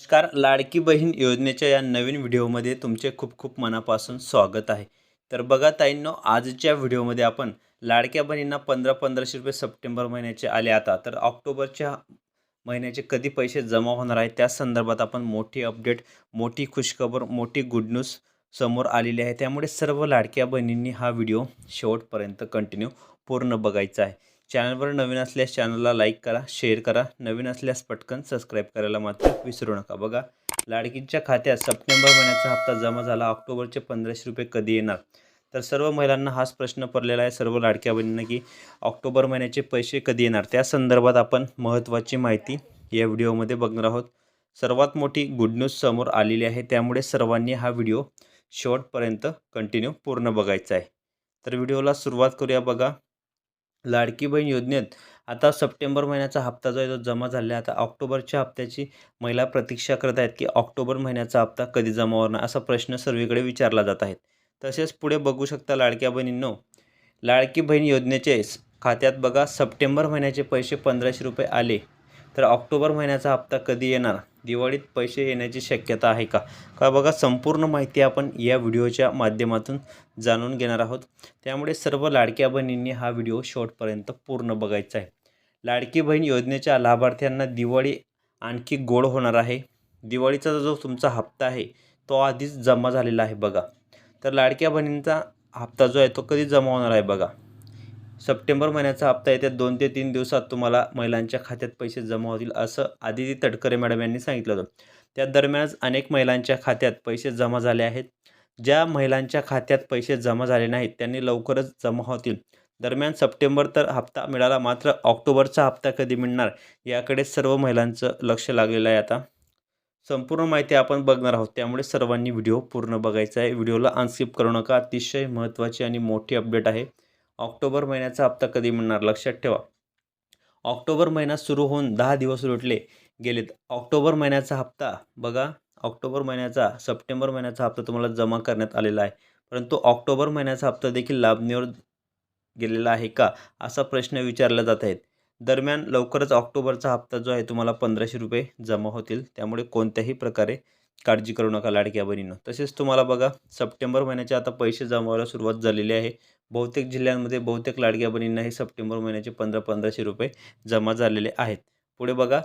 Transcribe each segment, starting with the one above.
नमस्कार. लाडकी बहीण योजनेच्या या नवीन व्हिडिओमध्ये तुमचे खूप खूप मनापासून स्वागत आहे. तर बघा ताईंनो आजच्या व्हिडिओमध्ये आपण लाडक्या बहिणींना पंधरा पंधराशे रुपये सप्टेंबर महिन्याचे आले आता. तर ऑक्टोबरच्या महिन्याचे कधी पैसे जमा होणार आहे त्या संदर्भात आपण मोठी अपडेट मोठी खुशखबर मोठी गुड न्यूज समोर आलेली आहे. त्यामुळे सर्व लाडक्या बहिणींनी हा व्हिडिओ शेवटपर्यंत कंटिन्यू पूर्ण बघायचा आहे. चॅनलवर नवीन असल्यास चॅनलला लाईक करा शेअर करा. नवीन असल्यास पटकन सबस्क्राईब करायला मात्र विसरू नका. बघा लाडकींच्या खात्यात सप्टेंबर महिन्याचा हप्ता जमा झाला. ऑक्टोबरचे पंधराशे रुपये कधी येणार? तर सर्व महिलांना हाच प्रश्न पडलेला आहे. सर्व लाडक्या बहिणींना की ऑक्टोबर महिन्याचे पैसे कधी येणार? त्या संदर्भात आपण महत्त्वाची माहिती या व्हिडिओमध्ये बघणार आहोत. सर्वात मोठी गुड न्यूज समोर आलेली आहे. त्यामुळे सर्वांनी हा व्हिडिओ शेवटपर्यंत कंटिन्यू पूर्ण बघायचा आहे. तर व्हिडिओला सुरुवात करूया. बघा लाडकी बहीण योजनेत आता सप्टेंबर महिन्याचा हप्ता जो आहे तो जमा झाला आहे. आता ऑक्टोबरच्या हप्त्याची महिला प्रतीक्षा करत आहेत की ऑक्टोबर महिन्याचा हप्ता कधी जमा होणार असा प्रश्न सर्वीकडे विचारला जात आहे. तसेच पुढे बघू शकता लाडक्या बहिणींनो लाडकी बहीण योजनेचे खात्यात बघा सप्टेंबर महिन्याचे पैसे पंधराशे रुपये आले तर ऑक्टोबर महिन्याचा हप्ता कधी येणार? दिवाळीत पैसे येण्याची शक्यता आहे का? का बघा संपूर्ण माहिती आपण या व्हिडिओच्या माध्यमातून जाणून घेणार आहोत. त्यामुळे सर्व लाडक्या बहिणींनी हा व्हिडिओ शेवटपर्यंत पूर्ण बघायचा आहे. लाडकी बहीण योजनेच्या लाभार्थ्यांना दिवाळी आणखी गोड होणार आहे. दिवाळीचा जो तुमचा हप्ता आहे तो आधीच जमा झालेला आहे बघा. तर लाडक्या बहिणींचा हप्ता जो आहे तो कधी जमा होणार आहे बघा? सप्टेंबर महिन्याचा हप्ता येत्या दोन ते तीन दिवसात तुम्हाला महिलांच्या खात्यात पैसे जमा होतील असं आदिती तटकरे मॅडम यांनी सांगितलं होतं. त्या दरम्यानच अनेक महिलांच्या खात्यात पैसे जमा झाले आहेत. ज्या महिलांच्या खात्यात पैसे जमा झाले नाहीत त्यांनी लवकरच जमा होतील. दरम्यान सप्टेंबर तर हप्ता मिळाला मात्र ऑक्टोबरचा हप्ता कधी मिळणार याकडे सर्व महिलांचं लक्ष लागलेलं आहे आता. संपूर्ण माहिती आपण बघणार आहोत त्यामुळे सर्वांनी व्हिडिओ पूर्ण बघायचा आहे. व्हिडिओला अनस्किप करू नका अतिशय महत्त्वाची आणि मोठी अपडेट आहे. ऑक्टोबर महिन्याचा हप्ता कधी मिळणार? लक्षात ठेवा. ऑक्टोबर महिना सुरू होऊन दहा दिवस लुटले गेलेत. ऑक्टोबर महिन्याचा हप्ता बघा ऑक्टोबर महिन्याचा सप्टेंबर महिन्याचा हप्ता तुम्हाला जमा करण्यात आलेला आहे. परंतु ऑक्टोबर महिन्याचा हप्ता देखील लाभणीवर गेलेला आहे का? असा प्रश्न विचारला जात आहेत. दरम्यान लवकरच ऑक्टोबरचा हप्ता जो आहे तुम्हाला पंधराशे रुपये जमा होतील. त्यामुळे कोणत्याही प्रकारे काळजी करू नका लाडक्या बहिणीनं. तसेच तुम्हाला बघा सप्टेंबर महिन्याचे आता पैसे जमावायला सुरुवात झालेली आहे. बहुतेक जिल्ह्यांमध्ये बहुतेक लाडक्या बहिणींना हे सप्टेंबर महिन्याचे पंधरा पंधराशे रुपये जमा झालेले आहेत. पुढे बघा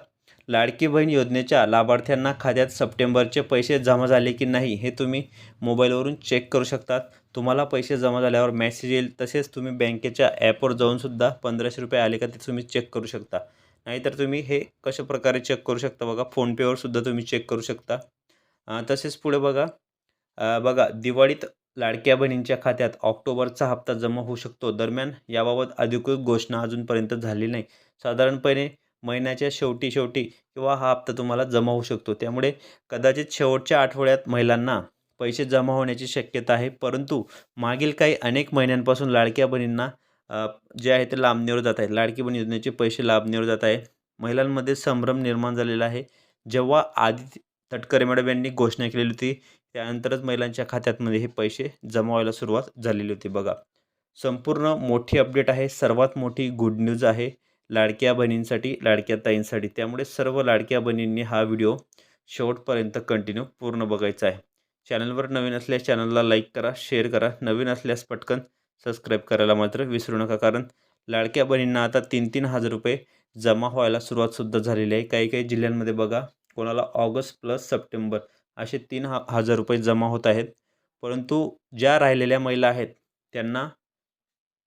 लाडकी बहीण योजनेच्या लाभार्थ्यांना खात्यात सप्टेंबरचे पैसे जमा झाले की नाही हे तुम्ही मोबाईलवरून चेक करू शकतात. तुम्हाला पैसे जमा झाल्यावर मेसेज येईल तसेच तुम्ही बँकेच्या ॲपवर जाऊनसुद्धा पंधराशे रुपये आले का ते तुम्ही चेक करू शकता. नाहीतर तुम्ही हे कशा प्रकारे चेक करू शकता बघा फोनपेवर सुद्धा तुम्ही चेक करू शकता. तसेच पुढे बघा बघा दिवाळीत लाडक्या बहिणींच्या खात्यात ऑक्टोबरचा हप्ता जमा होऊ शकतो. दरम्यान याबाबत अधिकृत घोषणा अजूनपर्यंत झाली नाही. साधारणपणे महिन्याच्या शेवटी शेवटी किंवा हा हप्ता तुम्हाला जमा होऊ शकतो. त्यामुळे कदाचित शेवटच्या आठवड्यात महिलांना पैसे जमा होण्याची शक्यता आहे. परंतु मागील काही अनेक महिन्यांपासून लाडक्या बहिणींना जे आहे ते लांबणीवर जात आहेत. लाडकी बहीण योजनेचे पैसे लांबणीवर जात आहे महिलांमध्ये संभ्रम निर्माण झालेला आहे. जेव्हा आधी तटकरे मॅडम यांनी घोषणा केलेली होती. त्यानंतरच महिलांच्या खात्यातमध्ये हे पैसे जमा व्हायला सुरुवात झालेली होती बघा. संपूर्ण मोठी अपडेट आहे. सर्वात मोठी गुड न्यूज आहे. लाडक्या बहिणींसाठी लाडक्या ताईंसाठी. त्यामुळे सर्व लाडक्या बहिणींनी हा व्हिडिओ शेवटपर्यंत कंटिन्यू पूर्ण बघायचा आहे. चॅनलवर नवीन असल्यास चॅनलला लाईक करा शेअर करा. नवीन असल्यास पटकन सबस्क्राईब करायला मात्र विसरू नका. कारण लाडक्या बहिणींना आता तीन तीन हजार रुपये जमा व्हायला सुरुवातसुद्धा झालेली आहे. काही काही जिल्ह्यांमध्ये बघा कोणाला ऑगस्ट प्लस सप्टेंबर असे तीन हा हजार रुपये जमा होत आहेत. परंतु ज्या राहिलेल्या महिला आहेत त्यांना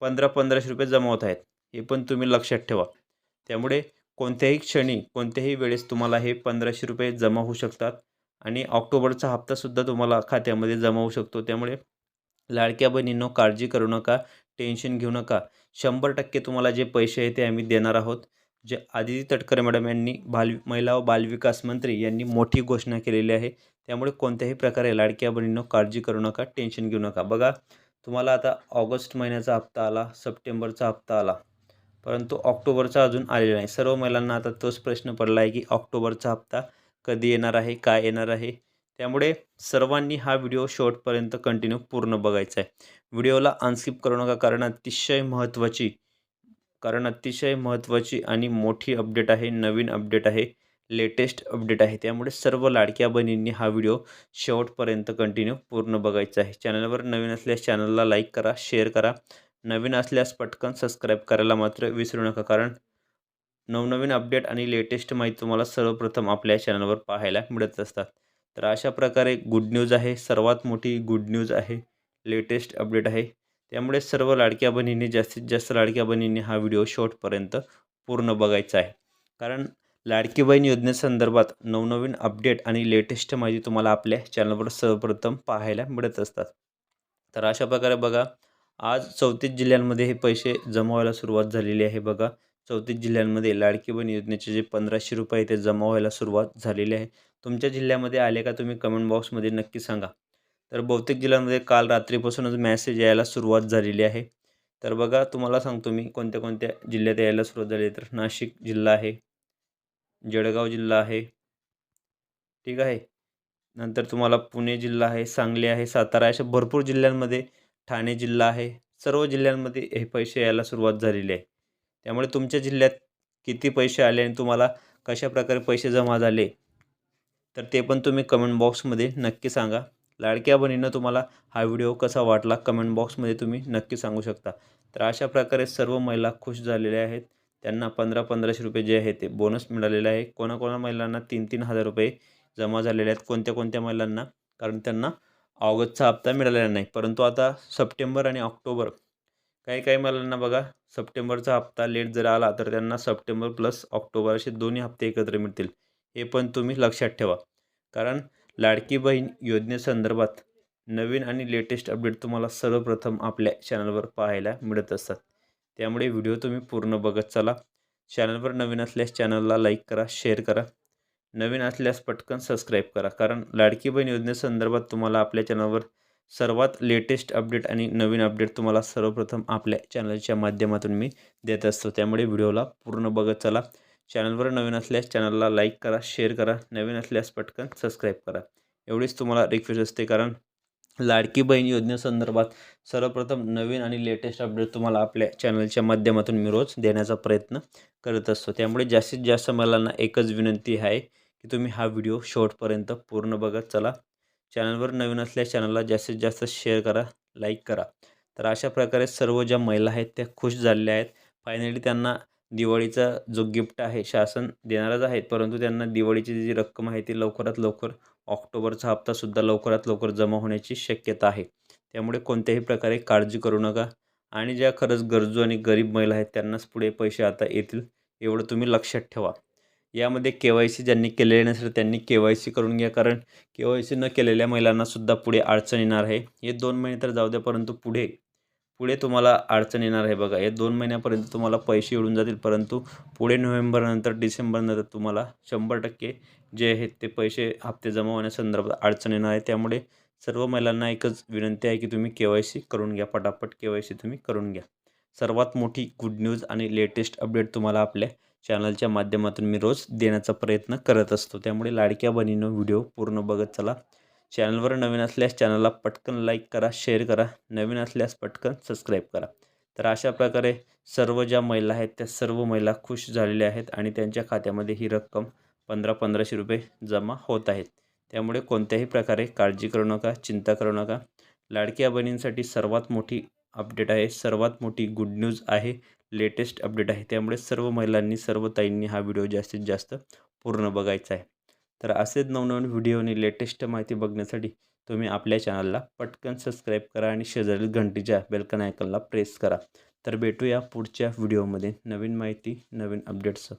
पंधरा पंधराशे रुपये जमा होत आहेत. हे पण तुम्ही लक्षात ठेवा. त्यामुळे कोणत्याही क्षणी कोणत्याही वेळेस तुम्हाला हे पंधराशे रुपये जमा होऊ शकतात आणि ऑक्टोबरचा हप्तासुद्धा तुम्हाला खात्यामध्ये जमा होऊ शकतो. त्यामुळे लाडक्या बहिणींनो काळजी करू नका टेन्शन घेऊ नका. शंभर टक्के तुम्हाला जे पैसे आहे ते आम्ही देणार आहोत. जे आदिती तटकरे मॅडम यांनी बाल महिला व बालविकास मंत्री यांनी मोठी घोषणा केलेली आहे. त्यामुळे कोणत्याही प्रकारे लाडक्या बहिणींनो काळजी करू नका टेन्शन घेऊ नका. बघा तुम्हाला आता ऑगस्ट महिन्याचा हप्ता आला सप्टेंबरचा हप्ता आला परंतु ऑक्टोबरचा अजून आलेला नाही. सर्व महिलांना आता तोच प्रश्न पडला आहे की ऑक्टोबरचा हप्ता कधी येणार आहे काय येणार आहे? त्यामुळे सर्वांनी हा व्हिडिओ शेवटपर्यंत कंटिन्यू पूर्ण बघायचा आहे. व्हिडिओला अनस्किप करू नका कारण अतिशय महत्त्वाची कारण अतिशय महत्त्वाची आणि मोठी अपडेट आहे नवीन अपडेट आहे लेटेस्ट अपडेट आहे. त्यामुळे सर्व लाडक्या बहिणींनी हा व्हिडिओ शेवटपर्यंत कंटिन्यू पूर्ण बघायचा आहे. चॅनलवर नवीन असल्यास चॅनलला लाईक करा शेअर करा. नवीन असल्यास पटकन सबस्क्राईब करायला मात्र विसरू नका कारण नवनवीन अपडेट आणि लेटेस्ट माहिती तुम्हाला सर्वप्रथम आपल्या चॅनलवर पाहायला मिळत असतात. तर अशा प्रकारे गुड न्यूज आहे सर्वात मोठी गुड न्यूज आहे लेटेस्ट अपडेट आहे. त्यामुळे सर्व लाडक्या बहिणींनी जास्तीत जास्त लाडक्या बहिणींनी हा व्हिडिओ शॉर्टपर्यंत पूर्ण बघायचा आहे. कारण लाडकी बहीण योजनेसंदर्भात नवनवीन अपडेट आणि लेटेस्ट माहिती तुम्हाला आपल्या चॅनलवर सर्वप्रथम पाहायला मिळत असतात. तर अशा प्रकारे बघा आज चौतीस जिल्ह्यांमध्ये हे पैसे जमा व्हायला सुरुवात झालेली आहे बघा. चौतीस जिल्ह्यांमध्ये लाडकी बहीण योजनेचे जे पंधराशे रुपये ते जमा व्हायला सुरुवात झालेली आहे. तुमच्या जिल्ह्यामध्ये आले का तुम्ही कमेंट बॉक्समध्ये नक्की सांगा. तर बहुतेक जिल्ह्यांमध्ये काल रात्रीपासूनच मॅसेज यायला सुरुवात झालेली आहे. तर बघा तुम्हाला सांगतो मी कोणत्या कोणत्या जिल्ह्यात यायला सुरुवात झाली तर नाशिक जिल्हा आहे जळगाव जिल्हा आहे ठीक आहे. नंतर तुम्हाला पुणे जिल्हा आहे सांगली आहे सातारा अशा भरपूर जिल्ह्यांमध्ये ठाणे जिल्हा आहे. सर्व जिल्ह्यांमध्ये हे पैसे यायला सुरुवात झालेली आहे. त्यामुळे तुमच्या जिल्ह्यात किती पैसे आले आणि तुम्हाला कशा प्रकारे पैसे जमा झाले तर ते पण तुम्ही कमेंट बॉक्समध्ये नक्की सांगा. लाडक्या बहिणीनं तुम्हाला हा व्हिडिओ कसा वाटला कमेंट बॉक्समध्ये तुम्ही नक्की सांगू शकता. तर अशा प्रकारे सर्व महिला खुश झालेल्या आहेत. त्यांना पंधरा पंधराशे रुपये जे आहे ते बोनस मिळालेले आहे. कोणाकोणा महिलांना तीन तीन हजार रुपये जमा झालेले आहेत. कोणत्या कोणत्या महिलांना? कारण त्यांना ऑगस्टचा हप्ता मिळालेला नाही. परंतु आता सप्टेंबर आणि ऑक्टोबर काही काही महिलांना बघा सप्टेंबरचा हप्ता लेट जर आला तर त्यांना सप्टेंबर प्लस ऑक्टोबर असे दोन्ही हप्ते एकत्र मिळतील. हे पण तुम्ही लक्षात ठेवा. कारण लाडकी बहीण योजनेसंदर्भात नवीन आणि लेटेस्ट अपडेट तुम्हाला सर्वप्रथम आपल्या चॅनलवर पाहायला मिळत असतात. त्यामुळे व्हिडिओ तुम्ही पूर्ण बघत चला. चॅनलवर नवीन असल्यास चॅनलला लाईक करा शेअर करा. नवीन असल्यास पटकन सबस्क्राईब करा. कारण लाडकी बहीण योजनेसंदर्भात तुम्हाला आपल्या चॅनलवर सर्वात लेटेस्ट अपडेट आणि नवीन अपडेट तुम्हाला सर्वप्रथम आपल्या चॅनलच्या माध्यमातून मी देत असतो. त्यामुळे व्हिडिओला पूर्ण बघत चला. चॅनलवर नवीन असल्यास चॅनलला लाईक करा शेअर करा नवीन असल्यास पटकन सबस्क्राईब करा. एवढीच तुम्हाला रिक्वेस्ट असते कारण लाडकी बहीण योजनेसंदर्भात सर्वप्रथम नवीन आणि लेटेस्ट अपडेट तुम्हाला आपल्या चॅनलच्या माध्यमातून मी रोज देण्याचा प्रयत्न करत असतो. त्यामुळे जास्तीत जास्त मला एकच विनंती आहे की तुम्ही हा व्हिडिओ शेवटपर्यंत पूर्ण बघत चला. चॅनलवर नवीन असल्यास चॅनलला जास्तीत जास्त शेअर करा लाईक करा. तर अशा प्रकारे सर्व ज्या महिला आहेत त्या खुश झालेल्या आहेत. फायनली त्यांना दिवाळीचा जो गिफ्ट आहे शासन देणारच आहेत. परंतु त्यांना दिवाळीची जी रक्कम आहे ती लवकरात लवकर ऑक्टोबरचा हप्तासुद्धा लवकरात लवकर जमा होण्याची शक्यता आहे. त्यामुळे कोणत्याही प्रकारे काळजी करू नका. आणि ज्या खरंच गरजू आणि गरीब महिला आहेत त्यांनाच पुढे पैसे आता येतील एवढं तुम्ही लक्षात ठेवा. यामध्ये के वाय सी ज्यांनी केलेले नसेल त्यांनी के वाय सी करून घ्या. कारण के वाय सी न केलेल्या महिलांनासुद्धा पुढे अडचण येणार आहे. हे दोन महिने तर जाऊ द्या परंतु पुढे पुढे तुम्हाला अडचण येणार आहे बघा. या दोन महिन्यापर्यंत तुम्हाला पैसे उडून जातील परंतु पुढे नोव्हेंबरनंतर डिसेंबरनंतर तुम्हाला शंभर टक्के जे आहेत ते पैसे हप्ते जमा होण्यासंदर्भात अडचण येणार आहे. त्यामुळे सर्व महिलांना एकच विनंती आहे की तुम्ही के वाय सी करून घ्या पटापट के वाय सी तुम्ही करून घ्या. सर्वात मोठी गुड न्यूज आणि लेटेस्ट अपडेट तुम्हाला आपल्या चॅनलच्या माध्यमातून मी रोज देण्याचा प्रयत्न करत असतो. त्यामुळे लाडक्या बहिणीनं व्हिडिओ पूर्ण बघत चला. चॅनलवर नवीन असल्यास चॅनलला पटकन लाईक करा शेअर करा नवीन असल्यास पटकन सबस्क्राईब करा. तर अशा प्रकारे सर्व ज्या महिला आहेत त्या सर्व महिला खुश झालेल्या आहेत आणि त्यांच्या खात्यामध्ये ही रक्कम पंधरा पंधराशे रुपये जमा होत आहेत. त्यामुळे कोणत्याही प्रकारे काळजी करू नका चिंता करू नका. लाडक्या बहिणींसाठी सर्वात मोठी अपडेट आहे सर्वात मोठी गुड न्यूज आहे लेटेस्ट अपडेट आहे. त्यामुळे सर्व महिलांनी सर्व ताईंनी हा व्हिडिओ जास्तीत जास्त पूर्ण बघायचा आहे. तर असेच नवनवीन व्हिडिओनी लेटेस्ट माहिती बघण्यासाठी तुम्ही आपल्या चॅनलला पटकन सबस्क्राईब करा आणि शेजारील घंटीच्या बेलकन आयकनला प्रेस करा. तर भेटूया पुढच्या व्हिडिओमध्ये नवीन माहिती नवीन अपडेट्स